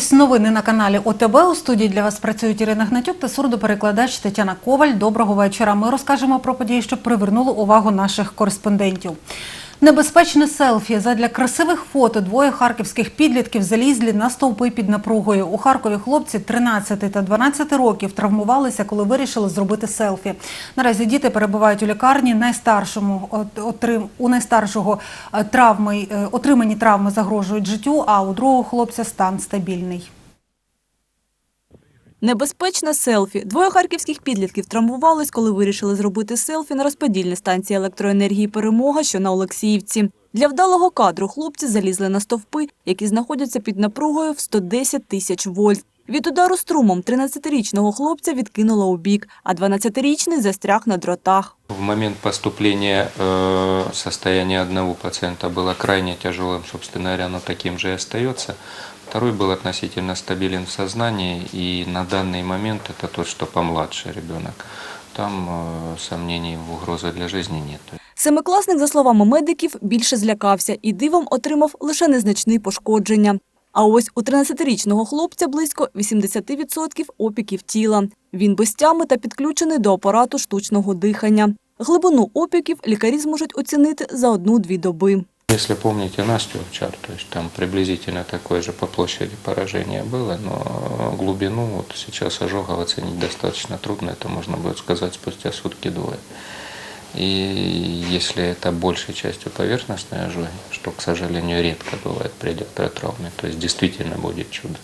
дивитесь новини на каналі ОТБ. У студії для вас працюють Ірина Гнатюк та сурдоперекладач Тетяна Коваль. Доброго вечора. Ми розкажемо про події, що привернули увагу наших кореспондентів. Небезпечне селфі задля красивих фото двоє харківських підлітків залізли на стовпи під напругою. У Харкові хлопці 13 та 12 років травмувалися, коли вирішили зробити селфі. Наразі діти перебувають у лікарні. Найстаршому отрим- у найстаршого е, травми е, отримані травми загрожують життю, а у другого хлопця стан стабільний. Небезпечне селфі. Двоє харківських підлітків травмувались, коли вирішили зробити селфі на розподільній станції електроенергії «Перемога», що на Олексіївці. Для вдалого кадру хлопці залізли на стовпи, які знаходяться під напругою в 110 тисяч вольт. Від удару струмом 13-річного хлопця відкинуло у бік, а 12-річний застряг на дротах. В момент поступления э, состояние одного пациента было крайне тяжелым, собственно говоря, оно таким же и остается. Второй был относительно стабилен в сознании, и на данный момент это тот, что помладше ребенок. Там э, сомнений в угрозы для жизни нет. Семикласник, за словами медиків, більше злякався і дивом отримав лише незначні пошкодження. А ось у 13-річного хлопця близько 80% опіків тіла. Він без тями та підключений до апарату штучного дихання. Глибину опіків лікарі зможуть оцінити за одну-дві доби. Если помните Настю Овчар, то там приблизительно такое же по площади поражение было, но глубину вот сейчас ожогов оценить достаточно трудно, это можно будет сказать спустя сутки-двое. И если это большей частью поверхностные ожоги, что, к сожалению, редко бывает при электротравме, то есть действительно будет чудо,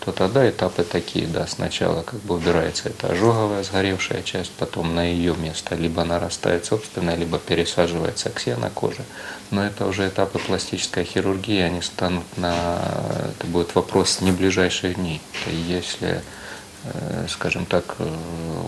то тогда этапы такие, да, сначала как бы убирается эта ожоговая сгоревшая часть, потом на ее место либо нарастает собственная, либо пересаживается ксенокожа. Но это уже этапы пластической хирургии, они станут на, это будет вопрос не ближайших дней, если, э, скажем так, э,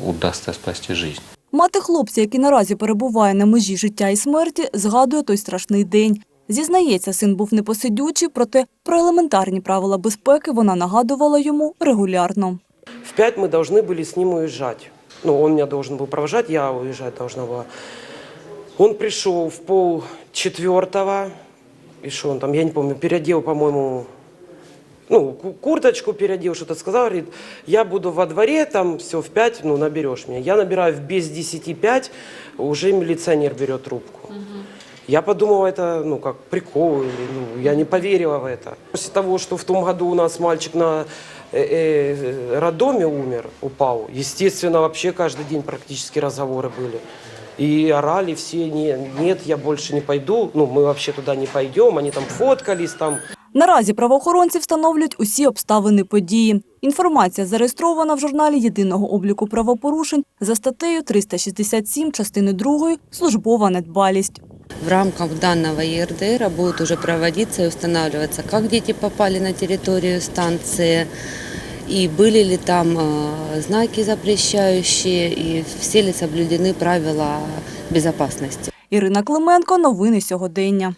удастся спасти жизнь. Мати хлопця, який наразі перебуває на межі життя і смерті, згадує той страшний день. Зізнається, син був непосидючий, проте про елементарні правила безпеки вона нагадувала йому регулярно. В пять мы должны были с ним уезжать. Ну, он меня должен был провожать, я уезжать должна была. Он пришел в пол четвертого, и что он там, я не помню, переодел, по-моему, ну, ку- курточку переодел, что-то сказал, говорит, я буду во дворе, там все в пять, ну, наберешь меня. Я набираю в без десяти пять, уже милиционер берет трубку. Я подумала, это, ну, как прикол, или, ну, я не поверила в это. После того, что в том году у нас мальчик на э, э, роддоме умер, упал, естественно, вообще каждый день практически разговоры были. И орали все, «Не- нет, я больше не пойду, ну, мы вообще туда не пойдем, они там фоткались, там, Наразі правоохоронці встановлюють усі обставини події. Інформація зареєстрована в журналі єдиного обліку правопорушень за статтею 367 частини 2 «Службова недбалість». В рамках данного ЕРДР будут уже проводиться и устанавливаться, как дети попали на территорию станции, и были ли там э, знаки запрещающие, и все ли соблюдены правила безопасности. Ірина Клименко, новини сьогодення.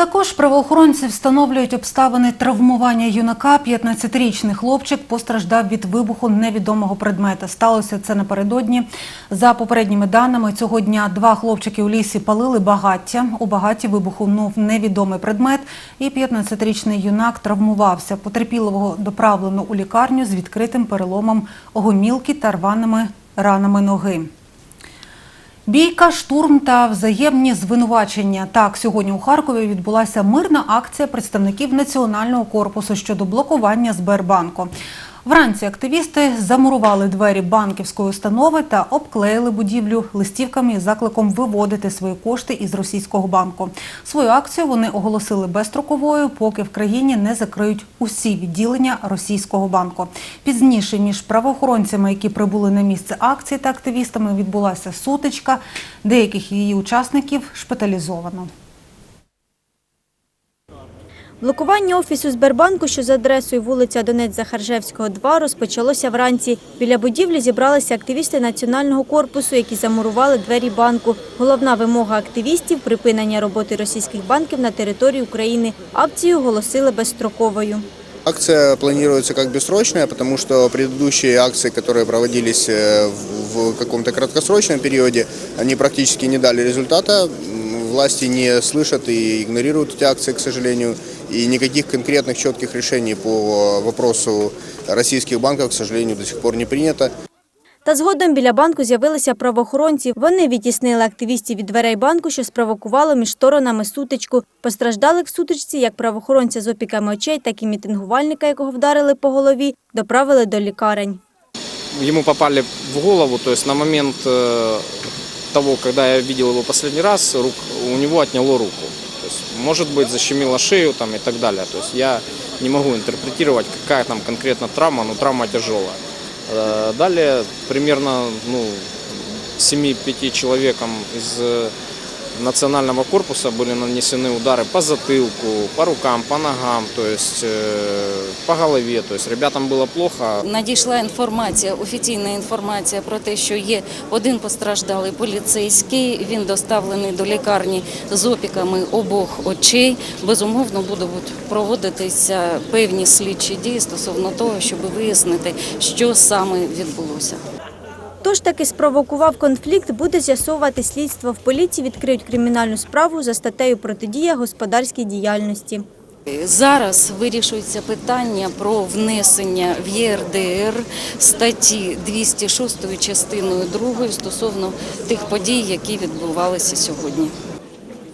Також правоохоронці встановлюють обставини травмування юнака. 15-річний хлопчик постраждав від вибуху невідомого предмета. Сталося це напередодні. За попередніми даними, цього дня два хлопчики у лісі палили багаття. У багатті вибухнув невідомий предмет, і 15-річний юнак травмувався. Потерпілого доправлено у лікарню з відкритим переломом гомілки та рваними ранами ноги. Бійка, штурм та взаємні звинувачення. Так, сьогодні у Харкові відбулася мирна акція представників Національного корпусу щодо блокування Сбербанку. Вранці активісти замурували двері банківської установи та обклеїли будівлю листівками із закликом виводити свої кошти із російського банку. Свою акцію вони оголосили безстроковою, поки в країні не закриють усі відділення російського банку. Пізніше між правоохоронцями, які прибули на місце акції та активістами, відбулася сутичка. Деяких її учасників шпиталізовано. Блокування офісу Сбербанку, що за адресою вулиця Донець Захаржевського, 2, розпочалося вранці. Біля будівлі зібралися активісти Національного корпусу, які замурували двері банку. Головна вимога активістів – припинення роботи російських банків на території України. Акцію оголосили безстроковою. Акция планируется как бессрочная, потому что предыдущие акции, которые проводились э, в в каком-то краткосрочном периоде, они практически не дали результата. М, Власти не слышат и игнорируют эти акции, к сожалению. И никаких конкретных четких решений по вопросу российских банков, к сожалению, до сих пор не принято. Та згодом біля банку з'явилися правоохоронці. Вони відтіснили активістів від дверей банку, що спровокувало між сторонами сутичку. Постраждалих в сутичці як правоохоронця з опіками очей, так і мітингувальника, якого вдарили по голові, доправили до лікарень. ему попали в голову, то есть на момент э, того, когда я видел его последний раз, рук, у него отняло руку То есть, может быть, защемило шею там, и так далее. То есть я не могу интерпретировать, какая там конкретно травма, но травма тяжелая. Э, Далее примерно ну, 7-5 человеком из э, национального корпуса были нанесены удары по затылку, по рукам, по ногам, то есть э, по голове. То есть ребятам было плохо, Надійшла інформація, офіційна інформація про те, що є один постраждалий поліцейський. Він доставлений до лікарні з опіками обох очей. Безумовно, будуть проводитися певні слідчі дії стосовно того, щоб вияснити, що саме відбулося. Тож таки спровокував конфлікт, буде з'ясовувати слідство. В поліції відкриють кримінальну справу за статтею протидія господарській діяльності. Зараз вирішується питання про внесення в ЄРДР статті 206 частиною 2 стосовно тих подій, які відбувалися сьогодні.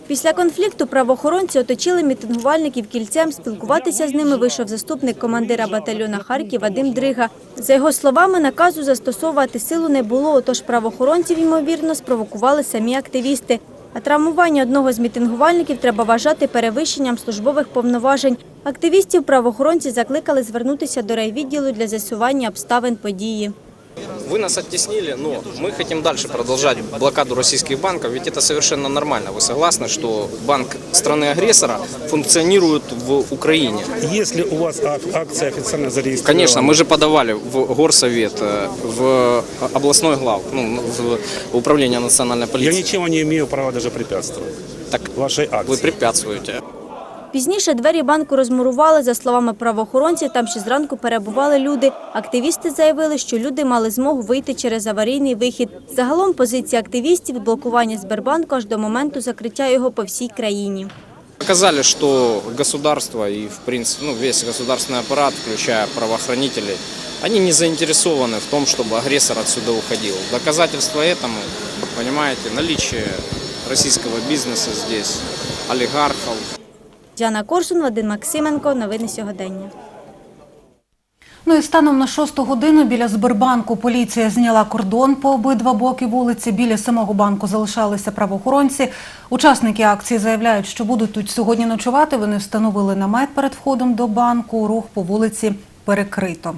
Після конфлікту правоохоронці оточили мітингувальників кільцем. Спілкуватися з ними вийшов заступник командира батальйона Харків Вадим Дрига. За його словами, наказу застосовувати силу не було, отож правоохоронців, ймовірно, спровокували самі активісти. А травмування одного з мітингувальників треба вважати перевищенням службових повноважень. Активістів правоохоронці закликали звернутися до райвідділу для з'ясування обставин події Вы нас оттеснили, но мы хотим дальше продолжать блокаду российских банков, ведь это совершенно нормально. Вы согласны, что банк страны-агрессора функционирует в Украине? Если у вас ак- акция официально зарегистрирована, Конечно, мы же подавали в горсовет, э, в областной глав, ну, в управление национальной я полиции. ничем вам не имею права даже препятствовать Так вашей акции. вы препятствуете. Пізніше двері банку розмурували. За словами правоохоронців, там ще зранку перебували люди. Активісти заявили, що люди мали змогу вийти через аварійний вихід. Загалом позиція активістів – блокування Сбербанку аж до моменту закриття його по всій країні. Показали, что государство и, в принципе, ну, весь государственный аппарат, включая правоохранителей, они не заинтересованы в том, чтобы агрессор отсюда уходил. Доказательство этому, понимаете, наличие российского бизнеса здесь, олигархов, Діана Корсун, Вадим Максименко. Новини сьогодення. Ну і станом на шосту годину біля Сбербанку поліція зняла кордон по обидва боки вулиці. Біля самого банку залишалися правоохоронці. Учасники акції заявляють, що будуть тут сьогодні ночувати. Вони встановили намет перед входом до банку. Рух по вулиці перекрито.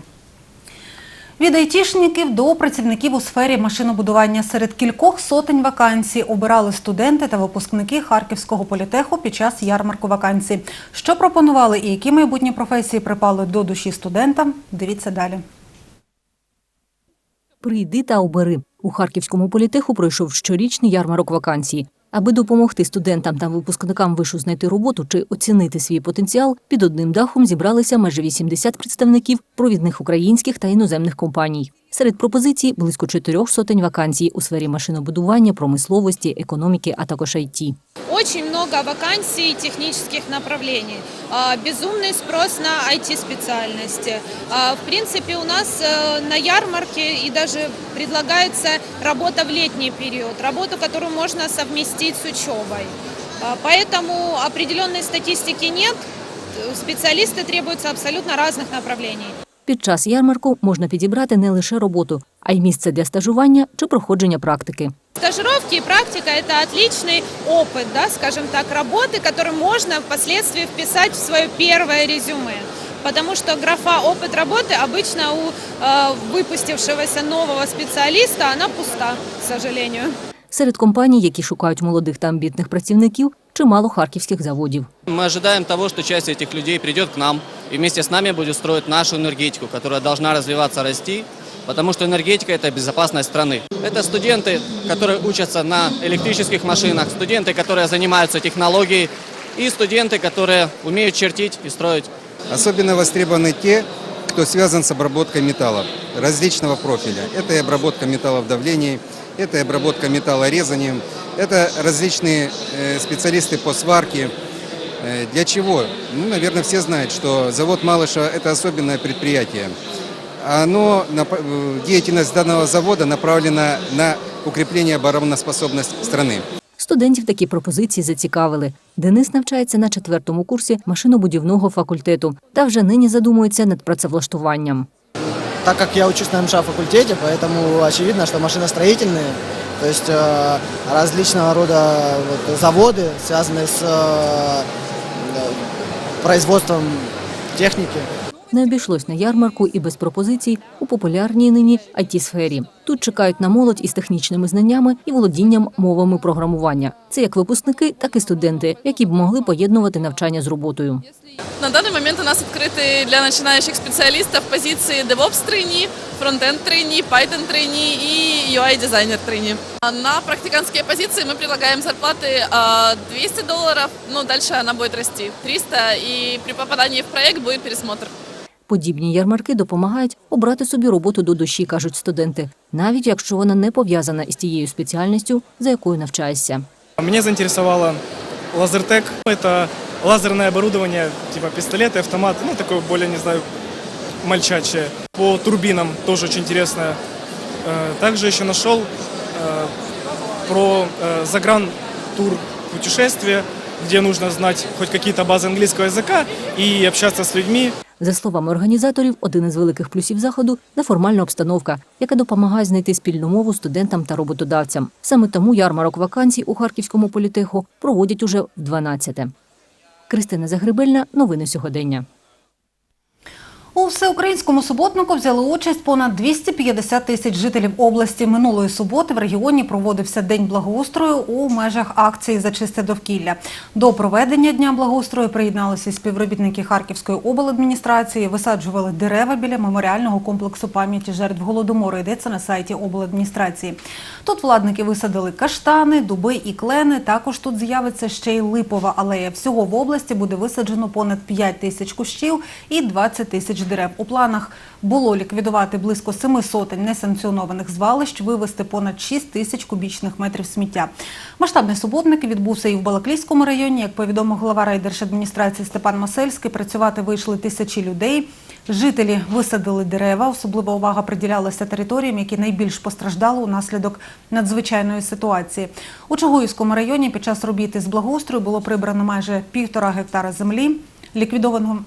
Від айтішників до працівників у сфері машинобудування серед кількох сотень вакансій обирали студенти та випускники Харківського політеху під час ярмарку вакансій. Що пропонували і які майбутні професії припали до душі студентам, дивіться далі. Прийди та обери. У Харківському політеху пройшов щорічний ярмарок вакансій. Аби допомогти студентам та випускникам вишу знайти роботу чи оцінити свій потенціал, під одним дахом зібралися майже 80 представників провідних українських та іноземних компаній. Серед пропозицій близько чотирьох сотень вакансій у сфері машинобудування, промисловості, економіки, а також ІТ. Очень много вакансий технических направлений. А, Безумный спрос на IT-специальности. А, В принципе, у нас э, на ярмарке и даже предлагается работа в летний период, работу, которую можно совместить с учебой. А, Поэтому определенной статистики нет. Специалисты требуются абсолютно разных направлений. Під час ярмарку можна підібрати не лише роботу, а й місце для стажування чи проходження практики. Стажировки и практика – это отличный опыт, да, скажем так, работы, который можно впоследствии вписать в свое первое резюме. Потому что графа «опыт работы» обычно у э, выпустившегося нового специалиста, она пуста, к сожалению. Серед компаній, які шукають молодих та амбітних працівників, чимало харківських заводів. Мы ожидаем того, что часть этих людей придет к нам и вместе с нами будет строить нашу энергетику, которая должна развиваться, расти, потому что энергетика – это безопасность страны. Это студенты, которые учатся на электрических машинах, студенты, которые занимаются технологией, и студенты, которые умеют чертить и строить. Особенно востребованы те, кто связан с обработкой металлов различного профиля. Это и обработка металлов давлением, это и обработка металла резанием, это различные э, специалисты по сварке, Э, Для чего? Ну, наверное, все знают, что завод Малыша – это особенное предприятие. Оно, нап- э, деятельность данного завода направлена на укрепление обороноспособности страны. Студентів такі пропозиції зацікавили. Денис навчається на четвертому курсі машинобудівного факультету та вже нині задумується над працевлаштуванням. Так как я учусь на МШ факультете, поэтому очевидно, что машиностроительные, то есть э, различного рода вот, заводы, связанные с э, э, производством техники. Не обійшлось на ярмарку і без пропозицій у популярній нині it сфері Тут чекають на молодь із технічними знаннями і володінням мовами програмування. Це як випускники, так і студенти, які б могли поєднувати навчання з роботою. На данный момент у нас открыты для начинающих специалистов позиции DevOps трейни, фронтенд трейни, Python трейни и UI дизайнер трейни. А На практикантские позиции мы предлагаем зарплаты а, 200 долларов, ну дальше она будет расти, 300 и при попадании в проект будет пересмотр. Подібні ярмарки допомагають обрати собі роботу до душі, кажуть студенти, навіть якщо вона не пов'язана із тією спеціальністю, за якою навчаєшся. Меня заинтересовало лазертек. Это лазерное оборудование, типа пистолеты, автоматы, ну такое более, не знаю, мальчачье. По турбинам тоже очень интересно. Э, Также еще нашел э, про э, загран-тур путешествия, где нужно знать хоть какие-то базы английского языка и общаться с людьми. За словами організаторів, один із великих плюсів заходу неформальна обстановка, яка допомагає знайти спільну мову студентам та роботодавцям. Саме тому ярмарок вакансій у Харківському політеху проводять уже в 12-те. Кристина Загребельна, новини сьогодення. У всеукраїнському суботнику взяли участь понад 250 тисяч жителів області. Минулої суботи в регіоні проводився День благоустрою у межах акції за чисте довкілля. До проведення Дня благоустрою приєдналися співробітники Харківської обладміністрації, висаджували дерева біля меморіального комплексу пам'яті жертв голодомору. Йдеться на сайті обладміністрації. Тут владники висадили каштани, дуби і клени. Також тут з'явиться ще й липова алея. Всього в області буде висаджено понад 5 тисяч кущів і 20 тисяч дерев. У планах було ліквідувати близько семи сотень несанкціонованих звалищ, вивезти понад 6 тисяч кубічних метрів сміття. Масштабний суботник відбувся і в Балаклійському районі. Як повідомив глава райдержадміністрації Степан Масельський, працювати вийшли тисячі людей. Жителі висадили дерева. Особлива увага приділялася територіям, які найбільш постраждали унаслідок надзвичайної ситуації. У Чугуївському районі під час робіт із благоустрою було прибрано майже півтора гектара землі. Ліквідовано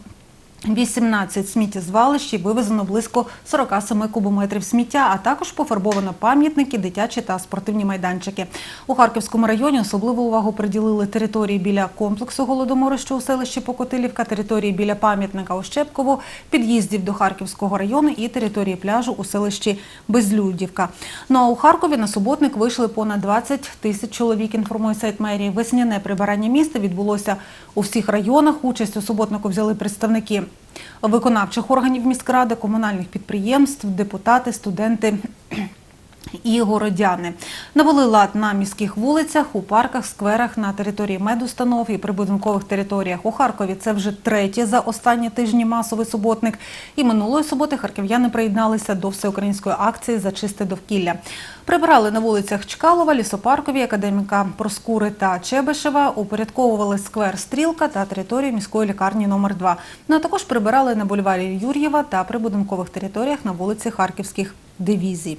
18 сміттєзвалищ і вивезено близько 47 кубометрів сміття, а також пофарбовано пам'ятники, дитячі та спортивні майданчики. У Харківському районі особливу увагу приділили території біля комплексу голодомору, що у селищі Покотилівка, території біля пам'ятника Ощепкову, під'їздів до Харківського району і території пляжу у селищі Безлюдівка. Ну а у Харкові на суботник вийшли понад 20 тисяч чоловік, інформує сайт мерії. Весняне прибирання міста відбулося у всіх районах. Участь у суботнику взяли представники виконавчих органів міськради, комунальних підприємств, депутати, студенти. І городяни навели лад на міських вулицях, у парках, скверах, на території медустанов і прибудинкових територіях. У Харкові це вже третє за останні тижні масовий суботник. І минулої суботи харків'яни приєдналися до всеукраїнської акції за чисте довкілля. Прибирали на вулицях Чкалова, Лісопаркові, академіка Проскури та Чебишева, упорядковували сквер Стрілка та територію міської лікарні номер 2 Ну а також прибирали на бульварі Юр'єва та прибудинкових територіях на вулиці Харківських дивізій.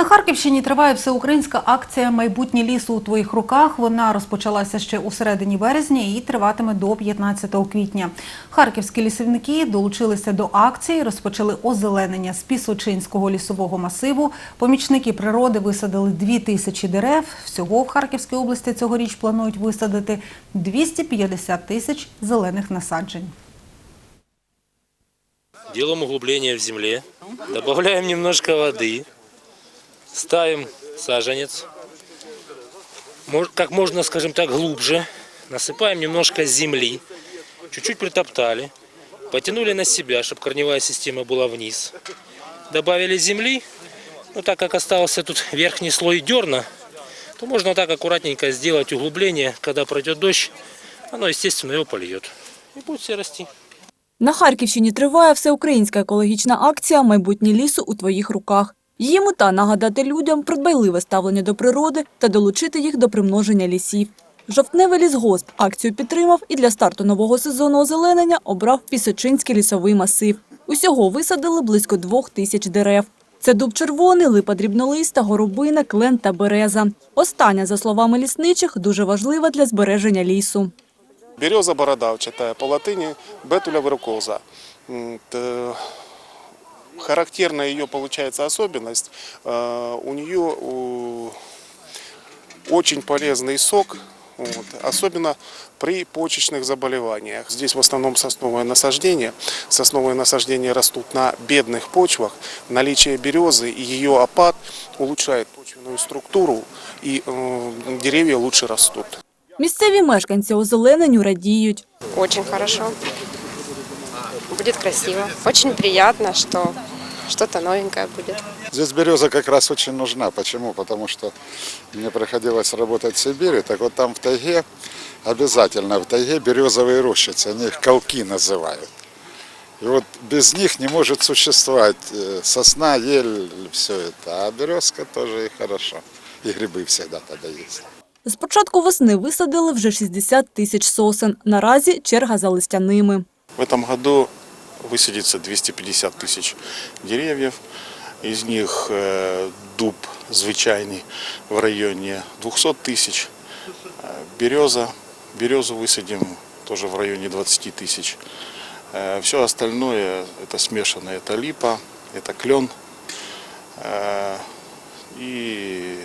На Харківщині триває всеукраїнська акція Майбутнє лісу у твоїх руках. Вона розпочалася ще у середині березня і триватиме до 15 квітня. Харківські лісівники долучилися до акції, розпочали озеленення з Пісочинського лісового масиву. Помічники природи висадили 2 тисячі дерев. Всього в Харківській області цьогоріч планують висадити 250 тисяч зелених насаджень. Делаем углубление в земле, добавляем немножко воды, ставим саженец, мож- как можно, скажем так, глубже, насыпаем немножко земли, чуть-чуть притоптали, потянули на себя, чтобы корневая система была вниз, добавили земли, ну так как остался тут верхний слой дерна, то можно вот так аккуратненько сделать углубление, когда пройдет дождь, оно, естественно, его польет. И будет все расти. На Харківщині триває всеукраїнська екологічна акція Майбутнє лісу у твоїх руках. Її мета нагадати людям про дбайливе ставлення до природи та долучити їх до примноження лісів. Жовтневий лісгосп акцію підтримав і для старту нового сезону озеленення обрав Пісочинський лісовий масив. Усього висадили близько двох тисяч дерев. Це дуб червоний, липа дрібнолиста, горобина, клен та береза. Остання, за словами лісничих, дуже важлива для збереження лісу. Береза бородавчатая, по латыни бетуля вирокоза М, т- Характерна ее, получается, особенность. э, У нее у, очень полезный сок, вот, особенно при почечных заболеваниях. Здесь в основном сосновое насаждение. Сосновые насаждения растут на бедных почвах. Наличие березы и ее опад улучшает почвенную структуру, и э, деревья лучше растут. Місцеві мешканці озелененню радіють. Очень хорошо. Будет красиво. Очень приятно, что что-то новенькое будет. Здесь береза как раз очень нужна. Почему? Потому что мне приходилось работать в Сибири, так вот там в тайге обязательно в тайге березовые рощицы, они их колки называют. И вот без них не может существовать э, сосна, ель, все это. А березка тоже и хорошо. И грибы всегда тогда есть. З початку весни висадили вже 60 тисяч сосен. Наразі черга за листяними. В этом году высадится 250 тысяч деревьев. Из них э, дуб звичайный в районе 200 тысяч. Э, Береза, березу высадим тоже в районе 20 тысяч. Все остальное это смешанное, это липа, это клен э, и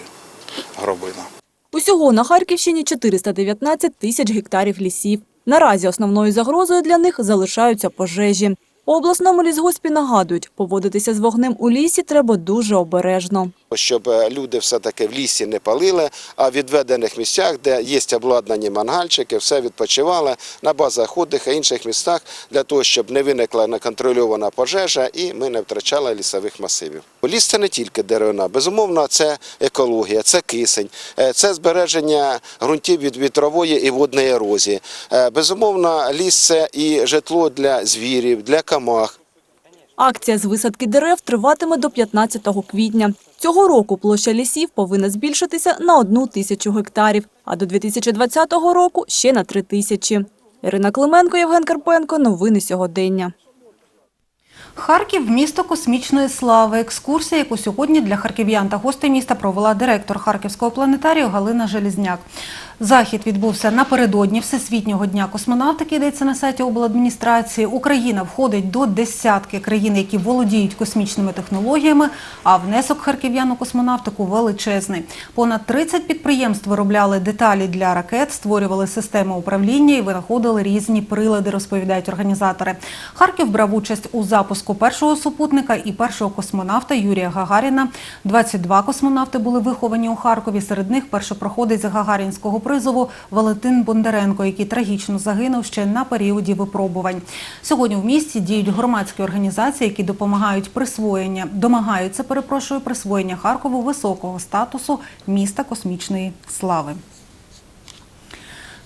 гробина. Усього на Харківщині 419 тисяч гектарів лісів. Наразі основною загрозою для них залишаються пожежі. У обласному лісгоспі нагадують, поводитися з вогнем у лісі треба дуже обережно. Щоб е, люди все-таки в лісі не палили, а в відведених місцях, де є обладнані мангальчики, все відпочивали на базах отдиха, інших містах, для того, щоб не виникла неконтрольована пожежа і ми не втрачали лісових масивів. Ліс це не тільки деревина, безумовно, це екологія, це кисень, е, це збереження ґрунтів від вітрової і водної ерозії. Е, Безумовно, ліс це і житло для звірів, для камах. Акція з висадки дерев триватиме до 15 квітня. Цього року площа лісів повинна збільшитися на одну тисячу гектарів, а до 2020 року ще на три тисячі. Ірина Клименко, Євген Карпенко. Новини сьогодення. Харків місто космічної слави. Екскурсія, яку сьогодні для харків'ян та гостей міста провела директор Харківського планетарію Галина Желізняк. Захід відбувся напередодні Всесвітнього дня космонавтики. Йдеться на сайті обладміністрації. Україна входить до десятки країн, які володіють космічними технологіями. А внесок харків'ян у космонавтику величезний. Понад 30 підприємств виробляли деталі для ракет, створювали системи управління і винаходили різні прилади, розповідають організатори. Харків брав участь у запуску першого супутника і першого космонавта Юрія Гагаріна. 22 космонавти були виховані у Харкові. Серед них першопроходець Гагарінського призову Валентин Бондаренко, який трагічно загинув ще на періоді випробувань. Сьогодні в місті діють громадські організації, які допомагають присвоєння, домагаються, перепрошую, присвоєння Харкову високого статусу міста космічної слави.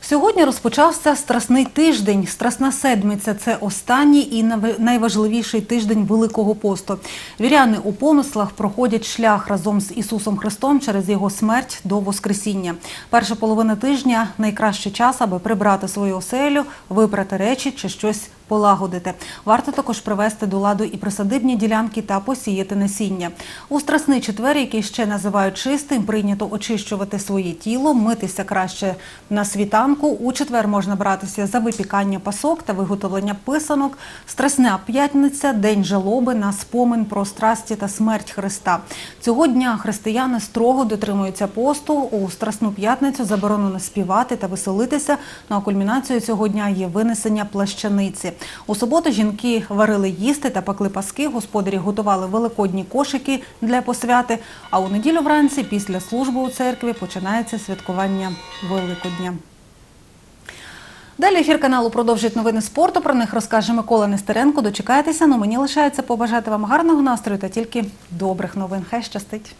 Сьогодні розпочався Страсний тиждень. Страсна седмиця це останній і найважливіший тиждень Великого посту. Віряни у помислах проходять шлях разом з Ісусом Христом через його смерть до Воскресіння. Перша половина тижня найкращий час, аби прибрати свою оселю, випрати речі чи щось полагодити. Варто також привести до ладу і присадибні ділянки та посіяти насіння. У страсний четвер, який ще називають чистим, прийнято очищувати своє тіло, митися краще на світанку. У четвер можна братися за випікання пасок та виготовлення писанок. Страсна п'ятниця день жалоби на спомин про страсті та смерть Христа. Цього дня християни строго дотримуються посту. У страсну п'ятницю заборонено співати та веселитися. Ну а кульмінацією цього дня є винесення плащаниці. У суботу жінки варили їсти та пекли паски. Господарі готували великодні кошики для посвяти. А у неділю вранці, після служби у церкві, починається святкування Великодня. Далі ефір каналу продовжить новини спорту. Про них розкаже Микола Нестеренко. Дочекайтеся. Ну мені лишається побажати вам гарного настрою та тільки добрих новин. Хай щастить.